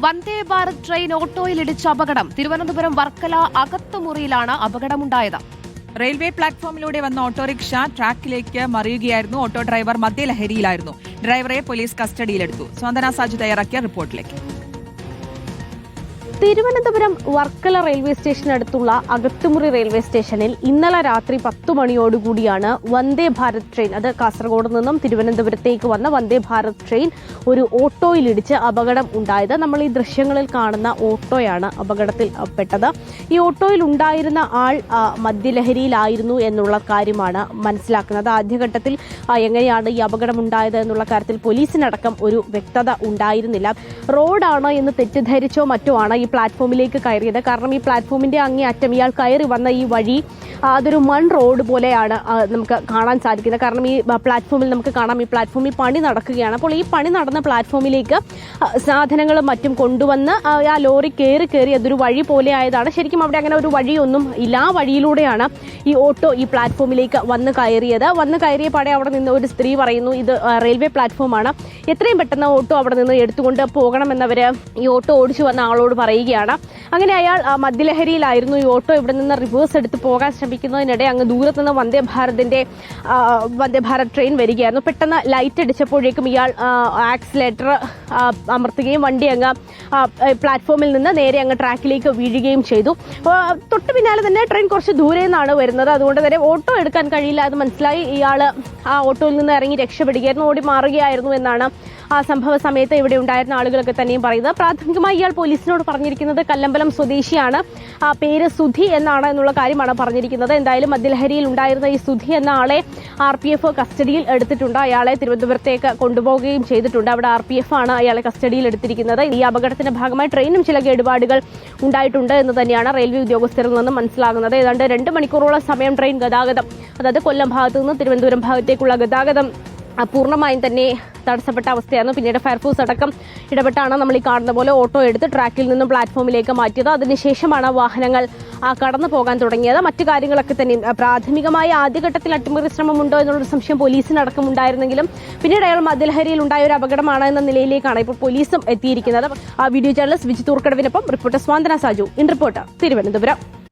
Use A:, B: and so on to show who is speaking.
A: Vande Bharat train ഓട്ടോയിൽ ഇടിച്ച അപകടം. തിരുവനന്തപുരം വർക്കല അകത്തുമുറിയിലാണ് അപകടമുണ്ടായത്.
B: റെയിൽവേ പ്ലാറ്റ്ഫോമിലൂടെ വന്ന ഓട്ടോറിക്ഷ ട്രാക്കിലേക്ക് മറിയുകയായിരുന്നു. Auto driver മദ്യലഹരിയിലായിരുന്നു. ഡ്രൈവറെ പോലീസ് കസ്റ്റഡിയിലെടുത്തു. സ്വന്തന സാജു തയ്യാറാക്കിയ റിപ്പോർട്ടിലേക്ക്.
C: തിരുവനന്തപുരം വർക്കല റെയിൽവേ സ്റ്റേഷനടുത്തുള്ള അകത്തുമുറി റെയിൽവേ സ്റ്റേഷനിൽ ഇന്നലെ രാത്രി പത്തു മണിയോടുകൂടിയാണ് വന്ദേ ഭാരത് ട്രെയിൻ. അത് കാസർഗോഡ് നിന്നും തിരുവനന്തപുരത്തേക്ക് വന്ന വന്ദേ ഭാരത് ട്രെയിൻ ഒരു ഓട്ടോയിലിടിച്ച് അപകടം ഉണ്ടായത്. നമ്മൾ ഈ ദൃശ്യങ്ങളിൽ കാണുന്ന ഓട്ടോയാണ് അപകടത്തിൽ പെട്ടത്. ഈ ഓട്ടോയിൽ ഉണ്ടായിരുന്ന ആൾ മദ്യലഹരിയിലായിരുന്നു എന്നുള്ള കാര്യമാണ് മനസ്സിലാക്കുന്നത്. ആദ്യഘട്ടത്തിൽ എങ്ങനെയാണ് ഈ അപകടം ഉണ്ടായത് എന്നുള്ള കാര്യത്തിൽ പോലീസിനടക്കം ഒരു വ്യക്തത ഉണ്ടായിരുന്നില്ല. റോഡാണോ എന്ന് തെറ്റിദ്ധരിച്ചോ മറ്റോ ആണ് ഈ പ്ലാറ്റ്ഫോമിലേക്ക് കയറിയത്. കാരണം ഈ പ്ലാറ്റ്ഫോമിന്റെ അങ്ങേ അറ്റം ഇയാൾ കയറി വന്ന ഈ വഴി അതൊരു മൺ റോഡ് പോലെയാണ് നമുക്ക് കാണാൻ സാധിക്കുന്നത്. കാരണം ഈ പ്ലാറ്റ്ഫോമിൽ നമുക്ക് കാണാം ഈ പ്ലാറ്റ്ഫോമിൽ പണി നടക്കുകയാണ്. അപ്പോൾ ഈ പണി നടന്ന പ്ലാറ്റ്ഫോമിലേക്ക് സാധനങ്ങളും മറ്റും കൊണ്ടുവന്ന് ആ, ലോറി കയറി കയറി അതൊരു വഴി പോലെ ആയതാണ്. ശരിക്കും അവിടെ അങ്ങനെ ഒരു വഴിയൊന്നും ഇല്ല. ആ വഴിയിലൂടെയാണ് ഈ ഓട്ടോ ഈ പ്ലാറ്റ്ഫോമിലേക്ക് വന്ന് കയറിയത്. വന്ന് കയറിയ പാടെ അവിടെ നിന്ന് ഒരു സ്ത്രീ പറയുന്നു ഇത് റെയിൽവേ പ്ലാറ്റ്ഫോമാണ്. എത്രയും പെട്ടെന്ന് ഓട്ടോ അവിടെ നിന്ന് എടുത്തുകൊണ്ട് പോകണമെന്നവർ ഈ ഓട്ടോ ഓടിച്ചു വന്ന ആളോട് പറയുകയാണ്. അങ്ങനെ അയാൾ മദ്യലഹരിയിലായിരുന്നു ഈ ഓട്ടോ ഇവിടെ നിന്ന് റിവേഴ്സ് എടുത്ത് പോകാൻ ശ്രമിക്കുന്നതിനിടെ അങ്ങ് ദൂരത്ത് നിന്ന് വന്ദേ ഭാരതിന്റെ വന്ദേ ഭാരത് ട്രെയിൻ വരികയായിരുന്നു. പെട്ടെന്ന് ലൈറ്റ് അടിച്ചപ്പോഴേക്കും ഇയാൾ ആക്സിലേറ്റർ അമർത്തുകയും വണ്ടി അങ്ങ് പ്ലാറ്റ്ഫോമിൽ നിന്ന് നേരെ അങ്ങ് ട്രാക്കിലേക്ക് വീഴുകയും ചെയ്തു. തൊട്ട് പിന്നാലെ തന്നെ ട്രെയിൻ കുറച്ച് ദൂരെ നിന്നാണ് വരുന്നത്. അതുകൊണ്ട് തന്നെ ഓട്ടോ എടുക്കാൻ കഴിയില്ല അത് മനസ്സിലായി. ഇയാൾ ആ ഓട്ടോയിൽ നിന്ന് ഇറങ്ങി രക്ഷപ്പെടുകയായിരുന്നു. ഓടി മാറുകയായിരുന്നു എന്നാണ് ആ സംഭവ സമയത്ത് ഇവിടെ ഉണ്ടായിരുന്ന ആളുകളൊക്കെ തന്നെയും പറയുന്നത്. പ്രാഥമികമായി ഇയാൾ പോലീസിനോട് പറഞ്ഞിരിക്കുന്നത് കല്ലമ്പലം സ്വദേശിയാണ്. ആ പേര് സുധി എന്നാണ് എന്നുള്ള കാര്യമാണ് പറഞ്ഞിരിക്കുന്നത്. എന്തായാലും മദ്യലഹരിയിൽ ഉണ്ടായിരുന്ന ഈ സുധി എന്ന ആളെ ആർ പി എഫ് കസ്റ്റഡിയിൽ എടുത്തിട്ടുണ്ട്. അയാളെ തിരുവനന്തപുരത്തേക്ക് കൊണ്ടുപോവുകയും ചെയ്തിട്ടുണ്ട്. അവിടെ ആർ പി എഫ് ആണ് അയാളെ കസ്റ്റഡിയിൽ എടുത്തിരിക്കുന്നത്. ഈ അപകടത്തിന്റെ ഭാഗമായി ട്രെയിനും ചില കേടുപാടുകൾ ഉണ്ടായിട്ടുണ്ട് എന്ന് തന്നെയാണ് റെയിൽവേ ഉദ്യോഗസ്ഥരിൽ നിന്നും മനസ്സിലാകുന്നത്. ഏതാണ്ട് രണ്ട് മണിക്കൂറോളം സമയം ട്രെയിൻ ഗതാഗതം അതായത് കൊല്ലം ഭാഗത്തു നിന്ന് തിരുവനന്തപുരം ഭാഗത്തേക്കുള്ള ഗതാഗതം പൂർണമായും തന്നെ തടസ്സപ്പെട്ട അവസ്ഥയായിരുന്നു. പിന്നീട് ഫയർഫോഴ്സ് അടക്കം ഇടപെട്ടാണ് നമ്മൾ ഈ കാണുന്ന പോലെ ഓട്ടോ എടുത്ത് ട്രാക്കിൽ നിന്നും പ്ലാറ്റ്ഫോമിലേക്ക് മാറ്റിയത്. അതിനുശേഷമാണ് വാഹനങ്ങൾ കടന്നു പോകാൻ തുടങ്ങിയത്. മറ്റു കാര്യങ്ങളൊക്കെ തന്നെ പ്രാഥമികമായി ആദ്യഘട്ടത്തിൽ അട്ടിമറി ശ്രമമുണ്ടോ എന്നുള്ളൊരു സംശയം പോലീസിനടക്കം ഉണ്ടായിരുന്നെങ്കിലും പിന്നീട് അയാൾ മദ്യലഹരിയിൽ ഉണ്ടായ ഒരു അപകടമാണ് എന്ന നിലയിലേക്കാണ് ഇപ്പോൾ പോലീസും എത്തിയിരിക്കുന്നത്. ആ വീഡിയോ ജേർണലിസ്റ്റ് വിജിത് ഊർക്കടവിനൊപ്പം reporter Swanthana Saju in reporter Thiruvananthapuram.